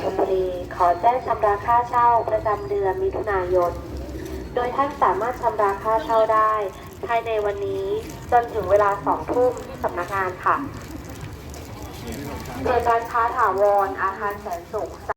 ชลบุรีขอแจ้งชำระค่าเช่าประจำเดือนมิถุนายน โดยท่านสามารถชำระค่าเช่าได้ ภายในวันนี้จนถึงเวลาสองทุ่มที่สำนักงานค่ะโดยการค้าถาวรอาคารแสนสุข